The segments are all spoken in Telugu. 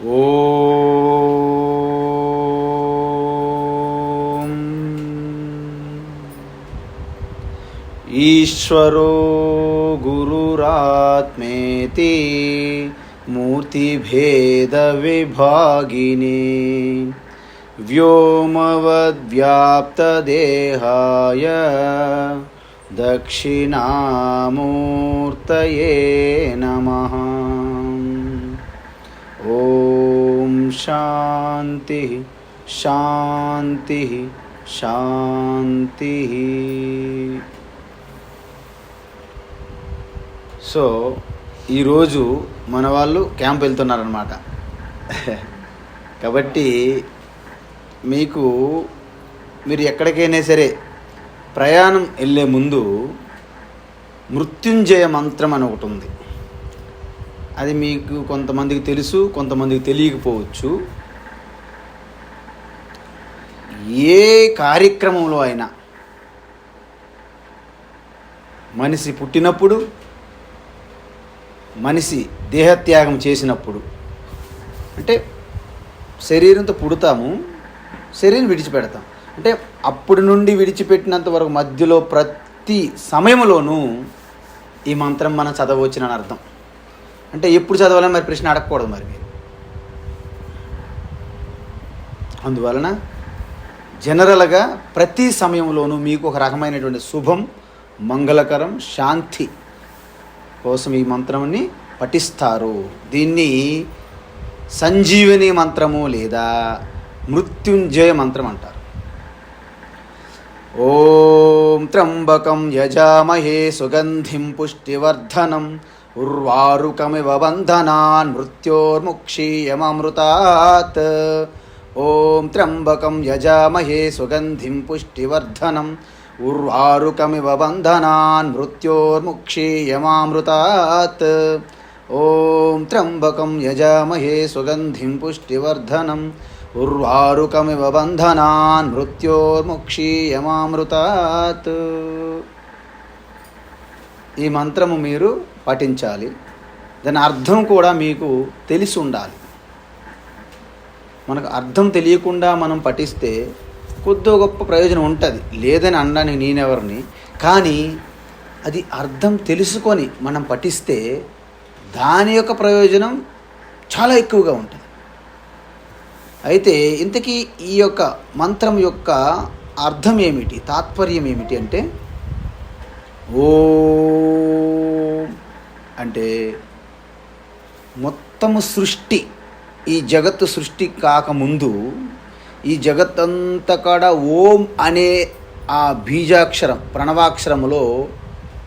ॐ ईश्वरो गुरुरात्मेति मूर्तिभेदविभागिने व्योमवद्व्याप्तदेहाय दक्षिणामूर्तये नमः। శాంతి శాంతి శాంతి సో ఈరోజు మన వాళ్ళు క్యాంప్ వెళ్తున్నారనమాట కాబట్టి మీకు మీరు ఎక్కడికైనా సరే ప్రయాణం వెళ్ళే ముందు మృత్యుంజయ మంత్రం అని ఒకటి ఉంది. అది మీకు కొంతమందికి తెలుసు కొంతమందికి తెలియకపోవచ్చు. ఏ కార్యక్రమంలో అయినా మనిషి పుట్టినప్పుడు మనిషి దేహత్యాగం చేసినప్పుడు అంటే శరీరంతో పుడతాము శరీరం విడిచిపెడతాం. అంటే అప్పటి నుండి విడిచిపెట్టినంత వరకు మధ్యలో ప్రతి సమయంలోనూ ఈ మంత్రం మనం చదవచ్చునని అర్థం. అంటే ఎప్పుడు చదవాలని మరి ప్రశ్న అడగకూడదు మరి మీరు. అందువలన జనరల్గా ప్రతి సమయంలోనూ మీకు ఒక రకమైనటువంటి శుభం మంగళకరం శాంతి కోసం ఈ మంత్రాన్ని పఠిస్తారు. దీన్ని సంజీవని మంత్రము లేదా మృత్యుంజయ మంత్రం అంటారు. ఓం త్రంబకం యజామహే సుగంధిం పుష్టివర్ధనం ఉర్వారుకమివ బంధనాన్ మృత్యోర్ముక్షీయమృతాత్ ఓం త్రంబకం యజామహే సుగంధిం పుష్టివర్ధనం. ఉర్వారుకమివ బంధనాన్ మృత్యోర్ముక్షీయమామృతాత్. ఓం త్ర్యంబకం యజామహే సుగంధిం పుష్టివర్ధనం. ఉర్వారుకమివ బంధనాన్ మృత్యోర్ముక్షీయమామృతాత్. ఈ మంత్రము మీరు పఠించాలి. దాని అర్థం కూడా మీకు తెలిసి ఉండాలి. మనకు అర్థం తెలియకుండా మనం పఠిస్తే కొద్దో గొప్ప ప్రయోజనం ఉంటుంది. లేదని అనడానికి నేనెవరిని? కానీ అది అర్థం తెలుసుకొని మనం పఠిస్తే దాని యొక్క ప్రయోజనం చాలా ఎక్కువగా ఉంటుంది. అయితే ఇంతకీ ఈ యొక్క మంత్రం యొక్క అర్థం ఏమిటి? తాత్పర్యం ఏమిటి అంటే ఓ అంటే మొత్తము సృష్టి ఈ జగత్తు సృష్టి కాకముందు ఈ జగత్తంతా కూడా ఓం అనే ఆ బీజాక్షరం ప్రణవాక్షరములో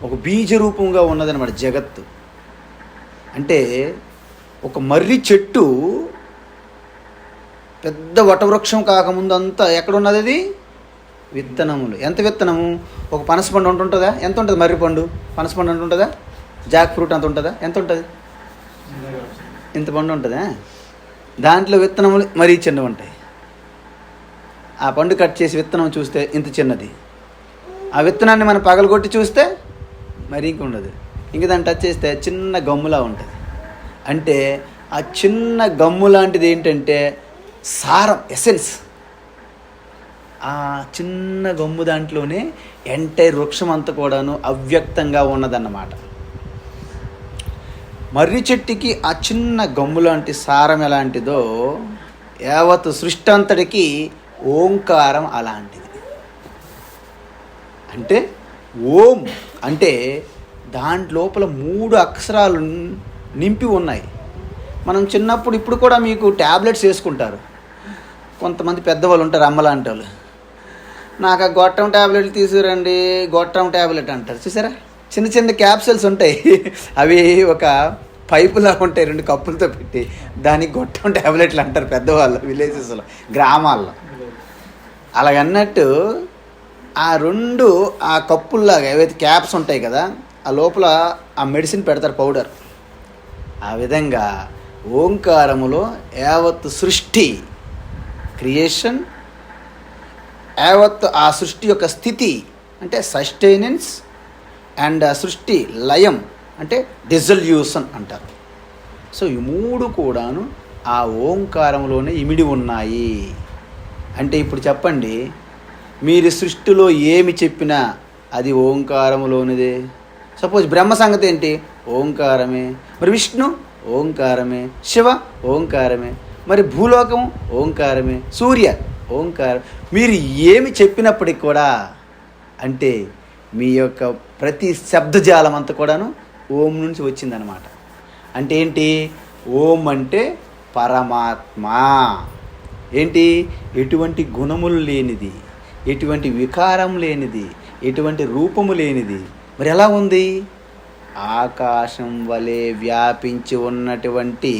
ఒక బీజ రూపంగా ఉన్నదనమాట జగత్తు. అంటే ఒక మర్రి చెట్టు పెద్ద వటవృక్షం కాకముందు అంతా ఎక్కడ ఉన్నది అది? విత్తనములు. ఎంత విత్తనము? ఒక పనసపండు ఉంటుంటుందా? ఎంత ఉంటుంది మర్రి పండు? పనసపండు అంటుంటుందా? జాక్ ఫ్రూట్ అంత ఉంటుందా? ఎంత ఉంటుంది? ఇంత పండు ఉంటుందా? దాంట్లో విత్తనములు మరీ చిన్నవి ఉంటాయి. ఆ పండు కట్ చేసి విత్తనం చూస్తే ఇంత చిన్నది. ఆ విత్తనాన్ని మనం పగలగొట్టి చూస్తే మరి ఇంక ఉండదు ఇంక దాన్ని టచ్ చేస్తే చిన్న గమ్ములా ఉంటుంది. అంటే ఆ చిన్న గమ్ము లాంటిది ఏంటంటే సారం ఎసెన్స్ ఆ చిన్న గమ్ము దాంట్లోనే ఎంటైర్ వృక్షం అంతా కూడాను అవ్యక్తంగా ఉన్నదన్నమాట. మర్రి చెట్టుకి ఆ చిన్న గమ్ము లాంటి సారం ఎలాంటిదో యావత్ సృష్టి అంతటికి ఓంకారం అలాంటిది. అంటే ఓం అంటే దాంట్ లోపల మూడు అక్షరాలు నింపి ఉన్నాయి. మనం చిన్నప్పుడు ఇప్పుడు కూడా మీకు ట్యాబ్లెట్స్ వేసుకుంటారు. కొంతమంది పెద్దవాళ్ళు ఉంటారు అమ్మలాంటి వాళ్ళు నాకు ఆ గొట్టం ట్యాబ్లెట్ తీసుకురండి గొట్టం ట్యాబ్లెట్ అంటారు. చూసారా? చిన్న చిన్న క్యాప్సూల్స్ ఉంటాయి. అవి ఒక పైపులా ఉంటాయి రెండు కప్పులతో పెట్టి. దానికి గొట్టం ట్యాబ్లెట్లు అంటారు పెద్దవాళ్ళు విలేజెస్లో గ్రామాల్లో. అలాగన్నట్టు ఆ రెండు ఆ కప్పుల్లాగా ఏవైతే క్యాప్స్ ఉంటాయి కదా ఆ లోపల ఆ మెడిసిన్ పెడతారు పౌడర్. ఆ విధంగా ఓంకారములో యావత్ సృష్టి క్రియేషన్ యావత్ ఆ సృష్టి యొక్క స్థితి అంటే సస్టైనెన్స్ అండ్ సృష్టి లయం అంటే డిజల్యూషన్ అంటారు. సో ఈ మూడు కూడాను ఆ ఓంకారంలోనే ఇమిడి ఉన్నాయి. అంటే ఇప్పుడు చెప్పండి మీరు సృష్టిలో ఏమి చెప్పినా అది ఓంకారములోనిదే. సపోజ్ బ్రహ్మ సంగతి ఏంటి? ఓంకారమే. మరి విష్ణు? ఓంకారమే. శివ? ఓంకారమే. మరి భూలోకం? ఓంకారమే. సూర్య? ఓంకారం. మీరు ఏమి చెప్పినప్పటికి కూడా అంటే మీ యొక్క ప్రతి శబ్దజాలం అంతా కూడాను ఓం నుంచి వచ్చిందనమాట అంటే ఏంటి? ఓం అంటే పరమాత్మ. ఏంటి? ఎటువంటి గుణములు లేనిది ఎటువంటి వికారం లేనిది ఎటువంటి రూపము లేనిది. మరి ఎలా ఉంది? ఆకాశం వలె వ్యాపించి ఉన్నటువంటి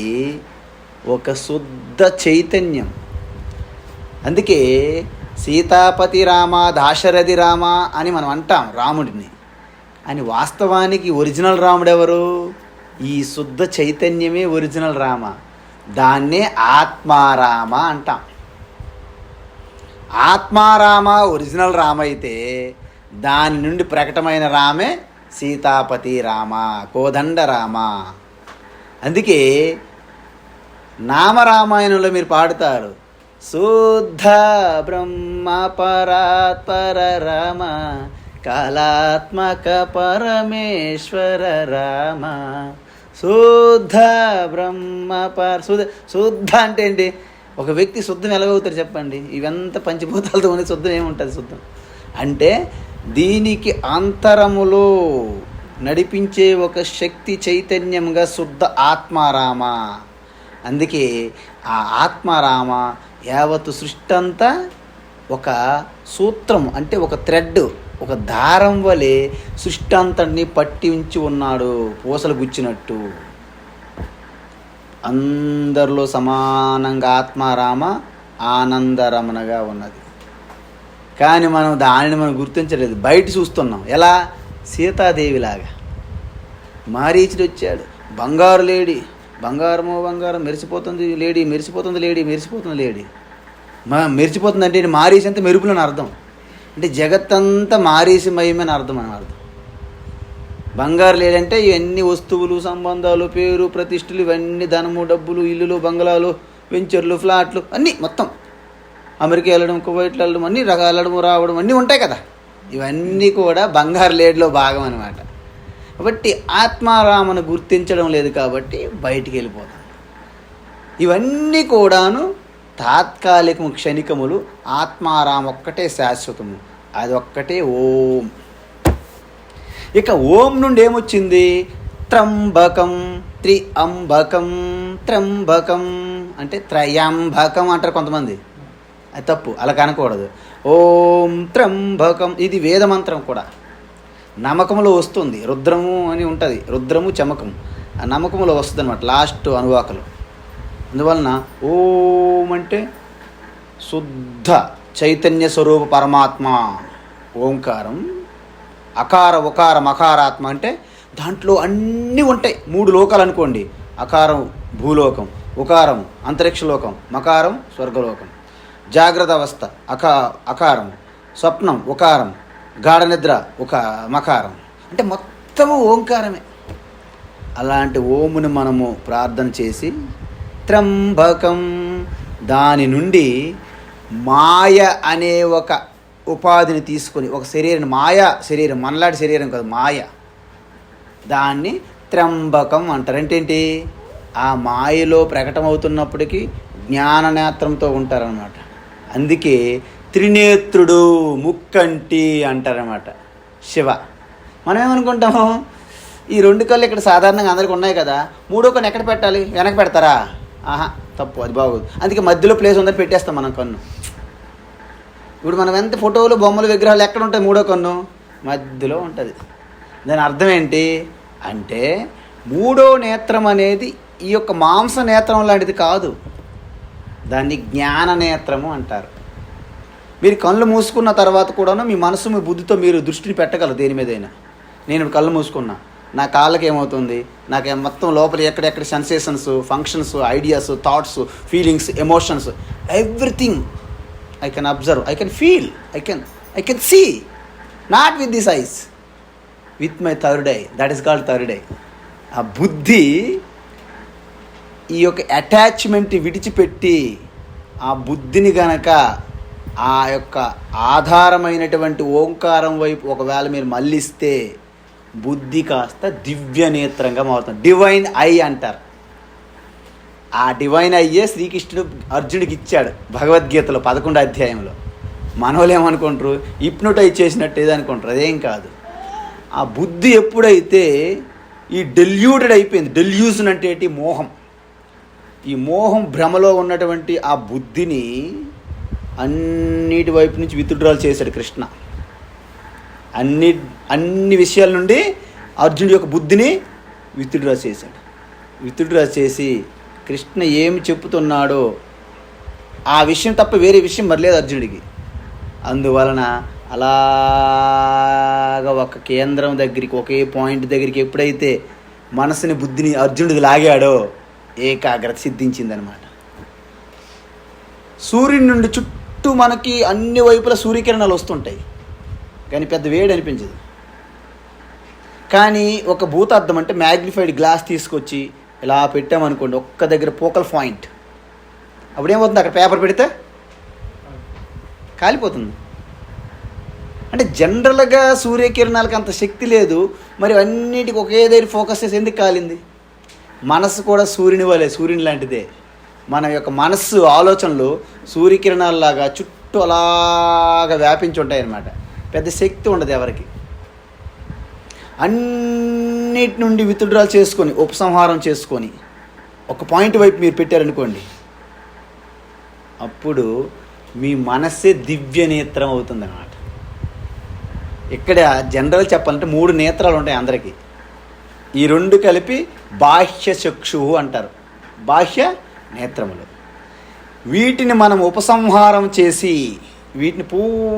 ఒక శుద్ధ చైతన్యం. అందుకే సీతాపతి రామ దాశరథి రామ అని మనం అంటాం రాముడిని. అని వాస్తవానికి ఒరిజినల్ రాముడు ఎవరు ఈ శుద్ధ చైతన్యమే ఒరిజినల్ రామ. దాన్నే ఆత్మారామ అంటాం. ఆత్మారామ ఒరిజినల్ రామ అయితే దాని నుండి ప్రకటమైన రామే సీతాపతి రామ కోదండ రామ. అందుకే నామరామాయణంలో మీరు పాడుతారు శుద్ధ బ్రహ్మ పరాత్పర రామ కళాత్మక పరమేశ్వర రామ శుద్ధ బ్రహ్మ పర శుద్ధ శుద్ధ అంటే ఏంటి? ఒక వ్యక్తి శుద్ధం ఎలాగవుతారు చెప్పండి? ఇవంతా పంచభూతాలతో ఉండే శుద్ధం ఏముంటుంది శుద్ధం? అంటే దీనికి అంతరములో నడిపించే ఒక శక్తి చైతన్యంగా శుద్ధ ఆత్మారామ. అందుకే ఆ ఆత్మారామ యావత్తు సృష్టి అంతా ఒక సూత్రం అంటే ఒక థ్రెడ్ ఒక దారం వలె సృష్టి అంతటిని పట్టి ఉంచి ఉన్నాడు పూసలు గుచ్చినట్టు. అందరిలో సమానంగా ఆత్మారామ ఆనందరమణగా ఉన్నది. కానీ మనం దానిని మనం గుర్తించలేదు. బయట చూస్తున్నాం. ఎలా? సీతాదేవిలాగా. మారీచుడు వచ్చాడు. బంగారు లేడీ. బంగారము బంగారం మెరిసిపోతుంది లేడీ మెరిసిపోతుంది లేడీ మెరిసిపోతుంది లేడీ. మా మెరిసిపోతుంది అంటే మారీసి అంతా మెరుపులని అర్థం. అంటే జగత్తంతా మారీసి మయమని అర్థం అని అర్థం. బంగారు లేదంటే ఇవన్నీ వస్తువులు సంబంధాలు పేరు ప్రతిష్టలు ఇవన్నీ ధనము డబ్బులు ఇల్లులు బంగ్లాలు వెంచర్లు ఫ్లాట్లు అన్నీ మొత్తం. అమెరికా వెళ్ళడం కువైట్లు వెళ్ళడం అన్నీ రకాల వెళ్ళడం రావడం అన్నీ ఉంటాయి కదా. ఇవన్నీ కూడా బంగారు లేడిలో భాగం అనమాట కాబట్టి ఆత్మారామను గుర్తించడం లేదు కాబట్టి బయటికి వెళ్ళిపోతాం. ఇవన్నీ కూడాను తాత్కాలికము క్షణికములు ఆత్మారామ ఒక్కటే శాశ్వతము. అది ఒక్కటే ఓం. ఇక ఓం నుండి ఏమొచ్చింది? త్రంబకం త్రి అంబకం త్రంబకం అంటే త్రయాంబకం అంటారు కొంతమంది. అది తప్పు అలా కనకూడదు. ఓం త్రంబకం ఇది వేదమంత్రం కూడా. నమ్మకంలో వస్తుంది. రుద్రము అని ఉంటుంది. రుద్రము చమకం. ఆ నమ్మకంలో వస్తుంది అనమాట లాస్ట్ అనువాకలు. అందువలన ఓం అంటే శుద్ధ చైతన్య స్వరూప పరమాత్మ. ఓంకారం అకార ఉకార మకారాత్మ అంటే దాంట్లో అన్నీ ఉంటాయి. మూడు లోకాలు అనుకోండి. అకారం భూలోకం ఉకారం అంతరిక్ష లోకం మకారం స్వర్గలోకం. జాగ్రత్త అవస్థ అకా అకారం స్వప్నం ఉకారం గాఢ నిద్ర ఒక మకారం. అంటే మొత్తము ఓంకారమే. అలాంటి ఓముని మనము ప్రార్థన చేసి త్రంబకం దాని నుండి మాయ అనే ఒక ఉపాధిని తీసుకొని ఒక శరీరం మాయ శరీరం మనలాంటి శరీరం కాదు మాయ. దాన్ని త్రంబకం అంటారు. అంటే ఏంటి ఆ మాయలో ప్రకటమవుతున్నప్పటికీ జ్ఞాన నేత్రంతో ఉంటారనమాట అందుకే త్రినేత్రుడు ముక్కంటి అంటారనమాట శివ. మనం ఏమనుకుంటాము ఈ రెండు కళ్ళు ఇక్కడ సాధారణంగా అందరికి ఉన్నాయి కదా. మూడో కన్ను ఎక్కడ పెట్టాలి? వెనక పెడతారా? ఆహా తప్పు అది బాగోదు. అందుకే మధ్యలో ప్లేస్ ఉందని పెట్టేస్తాం మనం కన్ను. ఇప్పుడు మనం ఎంత ఫోటోలు బొమ్మలు విగ్రహాలు ఎక్కడ ఉంటాయి మూడో కన్ను? మధ్యలో ఉంటుంది. దాని అర్థం ఏంటి? అంటే మూడో నేత్రం అనేది ఈ యొక్క మాంస నేత్రం లాంటిది కాదు. దాన్ని జ్ఞాన నేత్రము అంటారు. మీరు కళ్ళు మూసుకున్న తర్వాత కూడాను మీ మనసు మీ బుద్ధితో మీరు దృష్టిని పెట్టగలరు దేని మీదైనా. నేను కళ్ళు మూసుకున్నా. నా కాళ్ళకి ఏమవుతుంది? నాకు మొత్తం లోపల ఎక్కడెక్కడ sensations functions ideas thoughts feelings emotions everything I can observe I can feel I can I can see not with this eyes with my third eye that is called third eye ఆ బుద్ధి ఈ యొక్క అటాచ్మెంట్ విడిచిపెట్టి ఆ బుద్ధిని గనక ఆ యొక్క ఆధారమైనటువంటి ఓంకారం వైపు ఒకవేళ మీరు మళ్ళిస్తే బుద్ధి కాస్త దివ్య నేత్రంగా మారుతుంది. డివైన్ ఐ అంటారు. ఆ డివైన్ అయ్యే శ్రీకృష్ణుడు అర్జునుడికి ఇచ్చాడు భగవద్గీతలో పదకొండు అధ్యాయంలో. మనోలేమనుకుంటారు ఏమనుకుంటారు? హిప్నోటైజ్ చేసినట్టు ఏదనుకుంటారు అనుకుంటారు. అదేం కాదు. ఆ బుద్ధి ఎప్పుడైతే ఈ డెల్యూటెడ్ అయిపోయింది డెల్యూజన్ అంటే ఏంటి? మోహం. ఈ మోహం భ్రమలో ఉన్నటువంటి ఆ బుద్ధిని అన్నిటి వైపు నుంచి విత్డ్రాల్ చేశాడు కృష్ణ. అన్ని అన్ని విషయాల నుండి అర్జునుడి యొక్క బుద్ధిని విత్డ్రా చేశాడు. విత్డ్రా చేసి కృష్ణ ఏమి చెప్పుతున్నాడో ఆ విషయం తప్ప వేరే విషయం మరలేదు అర్జునుడికి. అందువలన అలాగ ఒక కేంద్రం దగ్గరికి ఒకే పాయింట్ దగ్గరికి ఎప్పుడైతే మనసుని బుద్ధిని అర్జునుడికి లాగాడో ఏకాగ్రత సిద్ధించిందనమాట. సూర్యుని నుండి చుట్టూ చుట్టూ మనకి అన్ని వైపుల సూర్యకిరణాలు వస్తుంటాయి. కానీ పెద్ద వేడి అనిపించదు. కానీ ఒక భూతార్థం అంటే మ్యాగ్నిఫైడ్ గ్లాస్ తీసుకొచ్చి ఇలా పెట్టామనుకోండి ఒక్క దగ్గర పోకల్ పాయింట్. అప్పుడేమవుతుంది అక్కడ పేపర్ పెడితే కాలిపోతుంది. అంటే జనరల్గా సూర్యకిరణాలకు అంత శక్తి లేదు మరి అన్నిటికి ఒకే దగ్గర ఫోకస్ చేసి ఎందుకు కాలింది? మనసు కూడా సూర్యుని వలె సూర్యుని లాంటిదే. మన యొక్క మనస్సు ఆలోచనలు సూర్యకిరణాలలాగా చుట్టూ అలాగా వ్యాపించి ఉంటాయి అన్నమాట పెద్ద శక్తి ఉండదు ఎవరికి. అన్నిటి నుండి విత్డ్రాల్ చేసుకొని ఉపసంహారం చేసుకొని ఒక పాయింట్ వైపు మీరు పెట్టారనుకోండి అప్పుడు మీ మనస్సే దివ్య నేత్రం అవుతుంది అన్నమాట ఇక్కడ జనరల్ చెప్పాలంటే మూడు నేత్రాలు ఉంటాయి అందరికీ. ఈ రెండు కలిపి బాహ్య చక్షువు అంటారు. బాహ్య నేత్రములు. వీటిని మనం ఉపసంహారం చేసి వీటిని పూర్తిగా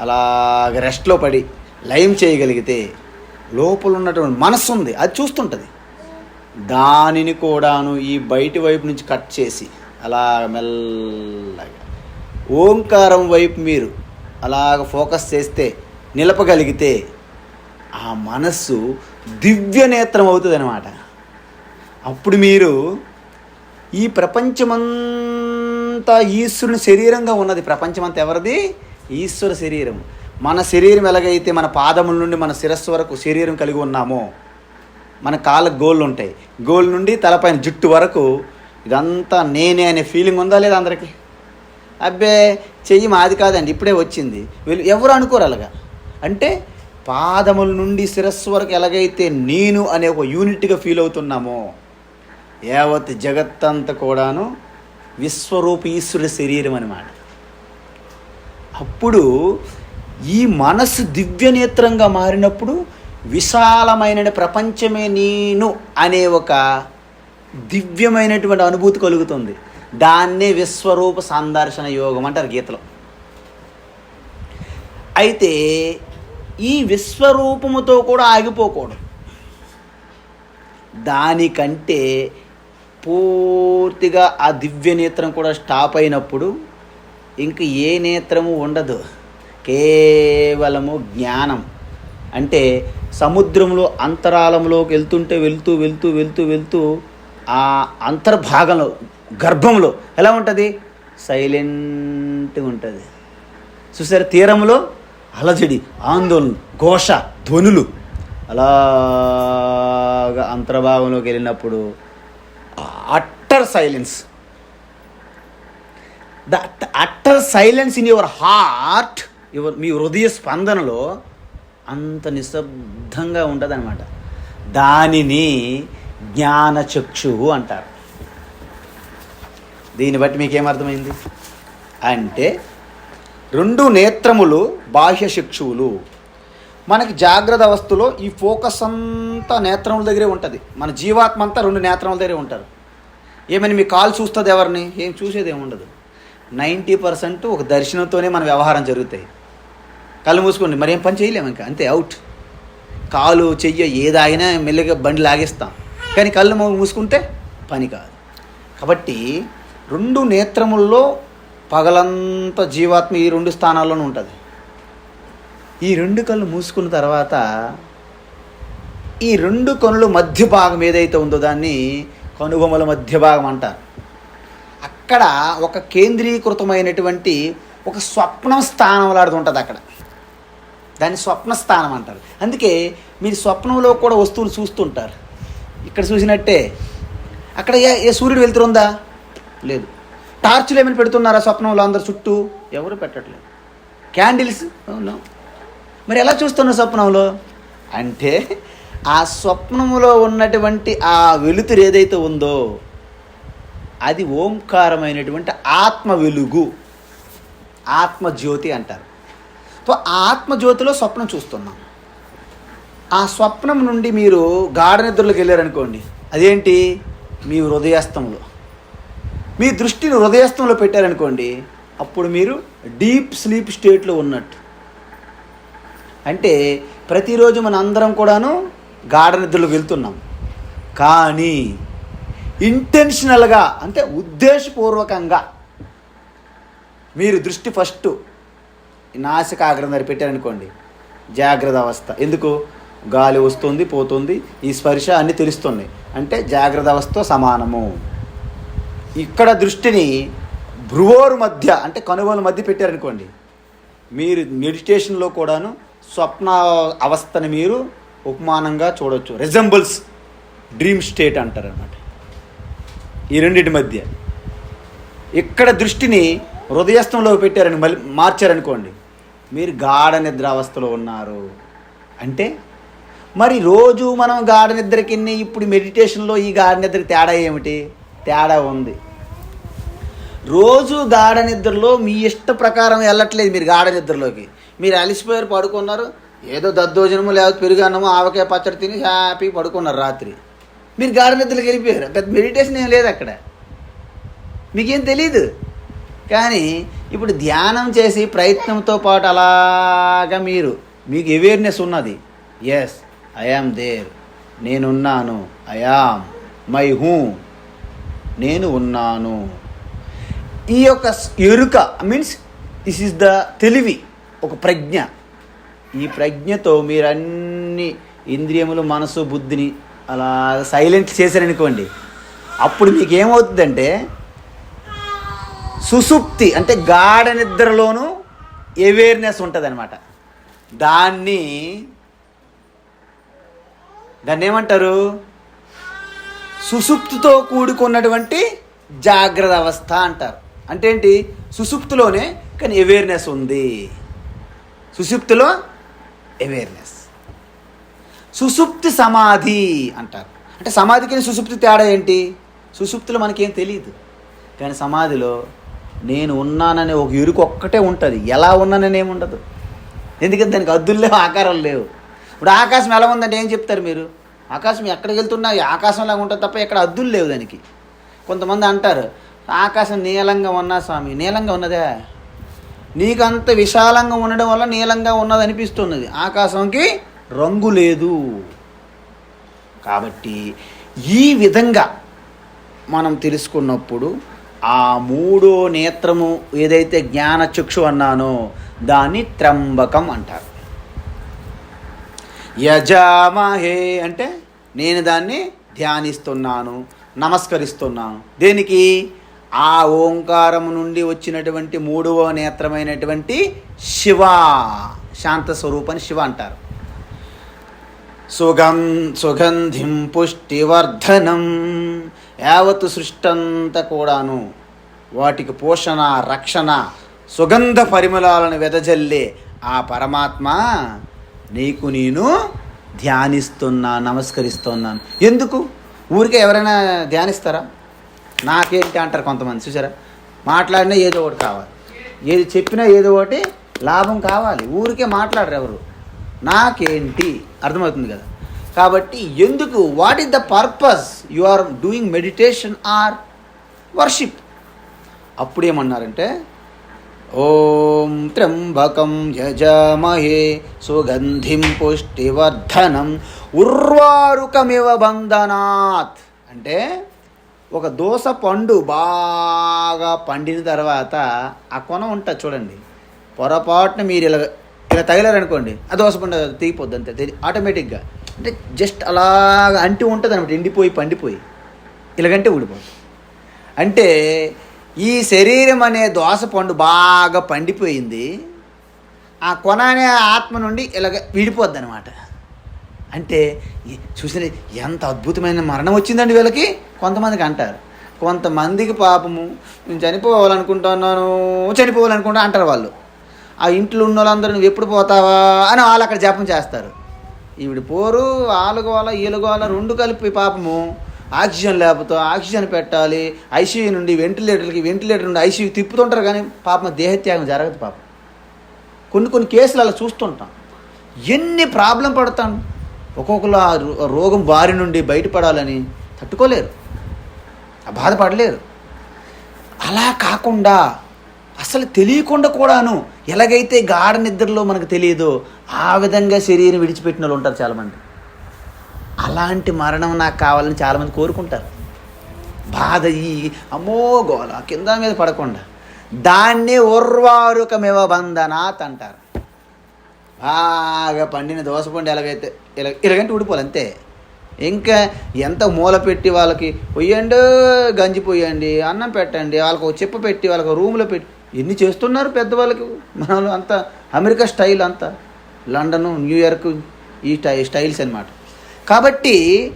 అలాగ రెస్ట్లో పడి లయం చేయగలిగితే లోపల ఉన్నటువంటి మనస్సు ఉంది అది చూస్తుంటుంది. దానిని కూడాను ఈ బయటి వైపు నుంచి కట్ చేసి అలా మెల్లగా ఓంకారం వైపు మీరు అలాగ ఫోకస్ చేస్తే నిలపగలిగితే ఆ మనస్సు దివ్య నేత్రం అవుతుంది అనమాట అప్పుడు మీరు ఈ ప్రపంచమంతా ఈశ్వరుని శరీరంగా ఉన్నది. ప్రపంచమంతా ఎవరిది? ఈశ్వర శరీరం. మన శరీరం ఎలాగైతే మన పాదముల నుండి మన శిరస్సు వరకు శరీరం కలిగి ఉన్నామో మన కాళ్ళకు గోళ్ళు ఉంటాయి. గోల్ నుండి తలపైన జుట్టు వరకు ఇదంతా నేనే అనే ఫీలింగ్ ఉందా లేదా అందరికీ? అబ్బే చెయ్యి మాది కాదండి ఇప్పుడే వచ్చింది. వీళ్ళు ఎవరు అనుకోరు అలాగా? అంటే పాదముల నుండి శిరస్సు వరకు ఎలాగైతే నేను అనే ఒక యూనిట్గా ఫీల్ అవుతున్నామో యావత్ జగత్తంతా కూడాను విశ్వరూప ఈశ్వరుడి శరీరం అనమాట అప్పుడు ఈ మనస్సు దివ్య నేత్రంగా మారినప్పుడు విశాలమైన ప్రపంచమే నేను అనే ఒక దివ్యమైనటువంటి అనుభూతి కలుగుతుంది. దాన్నే విశ్వరూప సందర్శన యోగం అంటారు గీతలో. అయితే ఈ విశ్వరూపముతో కూడా ఆగిపోకూడదు. దానికంటే పూర్తిగా ఆ దివ్య నేత్రం కూడా స్టాప్ అయినప్పుడు ఇంక ఏ నేత్రము ఉండదు. కేవలము జ్ఞానం. అంటే సముద్రంలో అంతరాలంలోకి వెళ్తుంటే వెళ్తూ వెళ్తూ వెళ్తూ వెళ్తూ ఆ అంతర్భాగంలో గర్భంలో ఎలా ఉంటుంది? సైలెంట్గా ఉంటుంది. చూసారు? తీరంలో అలజడి ఆందోళన ఘోష ధ్వనులు. అలాగా అంతర్భాగంలోకి వెళ్ళినప్పుడు utter silence the utter silence in your heart your మీ హృదయ స్పందనలో అంత నిశ్శబ్దంగా ఉంటుంది అనమాట దానిని జ్ఞానచక్షువు అంటారు. దీన్ని బట్టి మీకేమర్థమైంది? అంటే రెండు నేత్రములు బాహ్య శిక్షువులు. మనకి జాగ్రత్త అవస్థలో ఈ ఫోకస్ అంతా నేత్రముల దగ్గరే ఉంటుంది. మన జీవాత్మ అంతా రెండు నేత్రముల దగ్గరే ఉంటారు. ఏమని మీ కాల్ చూస్తుంది ఎవరిని? ఏం చూసేది ఏముండదు ఉండదు. నైంటీ పర్సెంట్ ఒక దర్శనంతోనే మన వ్యవహారం జరుగుతాయి. కళ్ళు మూసుకోండి మరేం పని చేయలేము ఇంకా. అంతే అవుట్. కాలు చెయ్య ఏదాగినా మెల్లిగా బండి లాగేస్తాం. కానీ కళ్ళు మూసుకుంటే పని కాదు. కాబట్టి రెండు నేత్రముల్లో పగలంతా జీవాత్మ ఈ రెండు స్థానాల్లోనూ ఉంటుంది. ఈ రెండు కళ్ళు మూసుకున్న తర్వాత ఈ రెండు కనుల మధ్య భాగం ఏదైతే ఉందో దాన్ని కనుబొమ్మల మధ్య భాగం అంటారు. అక్కడ ఒక కేంద్రీకృతమైనటువంటి ఒక స్వప్నం స్థానం ఉంటుంది అక్కడ. దాన్ని స్వప్న స్థానం అంటారు. అందుకే మీరు స్వప్నంలో కూడా వస్తువులు చూస్తుంటారు. ఇక్కడ చూసినట్టే అక్కడ ఏ ఏ సూర్యుడు వెళ్తురుందా లేదు. టార్చులు ఏమైనా పెడుతున్నారా స్వప్నంలో అందరు చుట్టూ? ఎవరు పెట్టట్లేదు. క్యాండిల్స్? అవును మరి ఎలా చూస్తున్నారు స్వప్నంలో? అంటే ఆ స్వప్నములో ఉన్నటువంటి ఆ వెలుతురు ఏదైతే ఉందో అది ఓంకారమైనటువంటి ఆత్మ వెలుగు. ఆత్మజ్యోతి అంటారు. సో ఆ ఆత్మజ్యోతిలో స్వప్నం చూస్తున్నాం. ఆ స్వప్నం నుండి మీరు గాఢ నిద్రలోకి వెళ్ళారనుకోండి అదేంటి? మీ హృదయాస్తంలో మీ దృష్టిని హృదయాస్తంలో పెట్టారనుకోండి అప్పుడు మీరు డీప్ స్లీప్ స్టేట్లో ఉన్నట్టు. అంటే ప్రతిరోజు మన అందరం కూడాను గాఢ నిద్రలోకి వెళ్తున్నాం. కానీ ఇంటెన్షనల్గా అంటే ఉద్దేశపూర్వకంగా మీరు దృష్టి ఫస్ట్ నాసికాగ్రం దగ్గర పెట్టారనుకోండి జాగ్రత్త అవస్థ. ఎందుకు? గాలి వస్తుంది పోతుంది. ఈ స్పర్శ అన్నీ తెలుస్తుంది. అంటే జాగ్రత్త అవస్థతో సమానము. ఇక్కడ దృష్టిని భ్రువోరు మధ్య అంటే కనుగోల మధ్య పెట్టారనుకోండి. మీరు మెడిటేషన్లో కూడాను స్వప్న అవస్థని మీరు ఉపమానంగా చూడవచ్చు రిజంబుల్స్ డ్రీమ్ స్టేట్ అంటారు అన్నమాట ఈ రెండింటి మధ్య. ఇక్కడ దృష్టిని హృదయస్థంలో పెట్టారని మళ్ళీ మార్చారనుకోండి. మీరు గాఢ నిద్ర అవస్థలో ఉన్నారు అంటే మరి రోజు మనం గాఢ నిద్రకి ఇప్పుడు మెడిటేషన్లో ఈ గాఢ నిద్రకి తేడా ఏమిటి? తేడా ఉంది. రోజు గాఢ నిద్రలో మీ ఇష్ట ప్రకారం వెళ్ళట్లేదు మీరు గాఢ నిద్రలోకి. మీరు అలిసిపోయారు పడుకున్నారు ఏదో దద్దోజనము లేకపోతే పెరుగన్నము ఆవకాయ పచ్చడి తిని హ్యాపీ పడుకున్నారు రాత్రి. మీరు గాఢ నిద్రలకు వెళ్ళిపోయారు. పెద్ద మెడిటేషన్ ఏం లేదు అక్కడ. మీకేం తెలీదు? కానీ ఇప్పుడు ధ్యానం చేసి ప్రయత్నంతో పాటు అలాగా మీరు మీకు అవేర్నెస్ ఉన్నది. ఎస్ ఐఆమ్ దేర్ నేనున్నాను. ఐఆమ్ మై హూ నేను ఉన్నాను. ఈ యొక్క ఎరుక మీన్స్ దిస్ ఇస్ ద తెలివి ఒక ప్రజ్ఞ. ఈ ప్రజ్ఞతో మీరు అన్ని ఇంద్రియములు మనసు బుద్ధిని అలా సైలెంట్ చేశారనుకోండి అప్పుడు మీకు ఏమవుతుందంటే సుసుప్తి అంటే గాఢ నిద్రలోనూ అవేర్నెస్ ఉంటుంది అనమాట దాన్ని దాన్ని ఏమంటారు సుసుప్తితో కూడుకున్నటువంటి జాగ్రత్త అవస్థ అంటారు. అంటే ఏంటి? సుసుప్తిలోనే కానీ అవేర్నెస్ ఉంది. సుసుప్తిలో అవేర్నెస్ సుసుప్తి సమాధి అంటారు. అంటే సమాధికి సుసుప్తి తేడా ఏంటి? సుసుప్తిలో మనకేం తెలియదు కానీ సమాధిలో నేను ఉన్నాననే ఒక ఎరుకు ఒక్కటే ఉంటుంది. ఎలా ఉన్నానని ఏముండదు ఎందుకంటే దానికి అద్దులు లేవు ఆకారాలు లేవు. ఇప్పుడు ఆకాశం ఎలా ఉందంటే ఏం చెప్తారు మీరు? ఆకాశం ఎక్కడికి వెళ్తున్నా ఆకాశంలాగా ఉంటుంది తప్ప ఎక్కడ అద్దులు లేవు దానికి. కొంతమంది అంటారు ఆకాశం నీలంగా ఉన్నా స్వామి నీలంగా ఉన్నదే? నీకు అంత విశాలంగా ఉండడం వల్ల నీలంగా ఉన్నది అనిపిస్తున్నది ఆకాశంకి రంగు లేదు. కాబట్టి ఈ విధంగా మనం తెలుసుకున్నప్పుడు ఆ మూడో నేత్రము ఏదైతే జ్ఞాన చక్షు అన్నానో దాన్ని త్రంబకం అంటారు. యజామహే అంటే నేను దాన్ని ధ్యానిస్తున్నాను నమస్కరిస్తున్నాను. దేనికి? ఆ ఓంకారము నుండి వచ్చినటువంటి మూడవ నేత్రమైనటువంటి శివ శాంత స్వరూపాన్ని శివ అంటారు. సుగం సుగంధిం పుష్టివర్ధనం యావత్ సృష్టి కూడాను వాటికి పోషణ రక్షణ సుగంధ పరిమళాలను వెదజల్లే ఆ పరమాత్మ నీకు నేను ధ్యానిస్తున్నా నమస్కరిస్తున్నాను. ఎందుకు? ఊరికే ఎవరైనా ధ్యానిస్తారా? నాకేంటి అంటారు కొంతమంది చూసారా? మాట్లాడినా ఏదో ఒకటి కావాలి. ఏది చెప్పినా ఏదో ఒకటి లాభం కావాలి. ఊరికే మాట్లాడరు ఎవరు. నాకేంటి? అర్థమవుతుంది కదా? కాబట్టి ఎందుకు what is the purpose you are doing meditation or worship అప్పుడు ఏమన్నారంటే ఓం త్ర్యంబకం యజామహే సుగంధిం పుష్టివర్ధనం ఉర్వారుకమివ బంధనాత్. అంటే ఒక దోస పండు బాగా పండిన తర్వాత ఆ కొన ఉంటుంది చూడండి. పొరపాటున మీరు ఇలా ఇలా తగిలారనుకోండి ఆ దోస పండు తెగిపోద్ది అంతే. ఆటోమేటిక్గా అంటే జస్ట్ అలాగ అంటి ఉంటుంది అనమాట ఎండిపోయి పండిపోయి. ఇలాగంటే ఊడిపోతుంది అంటే ఈ శరీరం అనే దోస పండు బాగా పండిపోయింది ఆ కొన అనే ఆత్మ నుండి ఇలాగ విడిపోద్ది అనమాట అంటే చూసిన ఎంత అద్భుతమైన మరణం వచ్చిందండి వీళ్ళకి? కొంతమందికి అంటారు. కొంతమందికి పాపము. నేను చనిపోవాలనుకుంటున్నాను చనిపోవాలనుకుంటా అంటారు వాళ్ళు. ఆ ఇంట్లో ఉన్న వాళ్ళందరూ నువ్వు ఎప్పుడు పోతావా? అని వాళ్ళు అక్కడ జపం చేస్తారు. ఈవిడ పోరు ఆలుగోల ఈలుగోల రెండు కలిపి పాపము. ఆక్సిజన్ లేకపోతే ఆక్సిజన్ పెట్టాలి. ఐసీయూ నుండి వెంటిలేటర్కి వెంటిలేటర్ నుండి ఐసీయూ తిప్పుతుంటారు కానీ పాపం దేహత్యాగం జరగదు పాపం. కొన్ని కొన్ని కేసులు అలా చూస్తుంటాం. ఎన్ని ప్రాబ్లం పడతాను ఒక్కొక్కరు ఆ రో- రోగం బారి నుండి బయటపడాలని తట్టుకోలేరు. ఆ బాధపడలేరు. అలా కాకుండా అసలు తెలియకుండా కూడాను ఎలాగైతే గాఢ నిద్రలో మనకు తెలియదో ఆ విధంగా శరీరం విడిచిపెట్టిన వాళ్ళు ఉంటారు చాలామంది. అలాంటి మరణం నాకు కావాలని చాలామంది కోరుకుంటారు. బాధ ఈ అమ్మో గోల కింద మీద పడకుండా దాన్నే ఉర్వారుకమివ బంధనాత్ అంటారు. బాగా పండిన దోసపండు ఎలాగైతే ఇలా ఇలాగంటే ఊడిపోవాలి అంతే. ఇంకా ఎంత మూల పెట్టి వాళ్ళకి పొయ్యండి గంజి పొయ్యండి అన్నం పెట్టండి వాళ్ళకు ఒక చెప్పు పెట్టి వాళ్ళకి రూమ్లో పెట్టి ఎన్ని చేస్తున్నారు పెద్దవాళ్ళకి? మనం అంతా అమెరికా స్టైల్ అంతా. లండను న్యూయార్క్ ఈ స్టై స్టైల్స్ అన్నమాట. కాబట్టి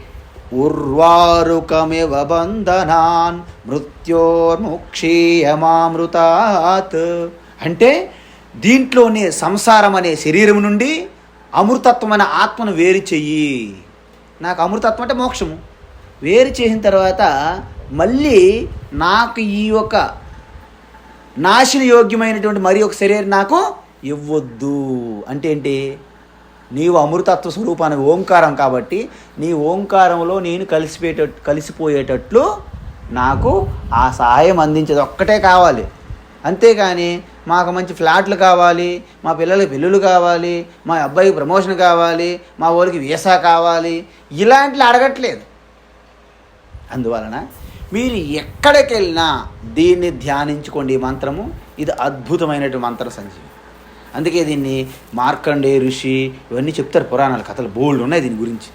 ఉర్వారుకమివ బంధనాన్ మృత్యోర్ముక్షీయమామృతాత్. అంటే దీంట్లోనే సంసారం అనే శరీరం నుండి అమృతత్వమైన ఆత్మను వేరు చెయ్యి. నాకు అమృతత్వం అంటే మోక్షము. వేరు చేసిన తర్వాత మళ్ళీ నాకు ఈ యొక్క నాశన యోగ్యమైనటువంటి మరి ఒక శరీరం నాకు ఇవ్వద్దు. అంటే ఏంటి? నీవు అమృతత్వ స్వరూపాన్ని ఓంకారం కాబట్టి నీ ఓంకారంలో నేను కలిసిపోయేట కలిసిపోయేటట్లు నాకు ఆ సహాయం అందించేది ఒక్కటే కావాలి. అంతేగాని మాకు మంచి ఫ్లాట్లు కావాలి మా పిల్లలకి పెళ్ళిళ్ళు కావాలి మా అబ్బాయికి ప్రమోషన్ కావాలి మా ఊరికి వీసా కావాలి ఇలాంటివి అడగట్లేదు. అందువలన మీరు ఎక్కడికి వెళ్ళినా దీన్ని ధ్యానించుకోండి ఈ మంత్రము. ఇది అద్భుతమైనటువంటి మంత్ర సంజీవి. అందుకే దీన్ని మార్కండే ఋషి ఇవన్నీ చెప్తారు పురాణాలు కథలు బోల్డ్ ఉన్నాయి దీని గురించి.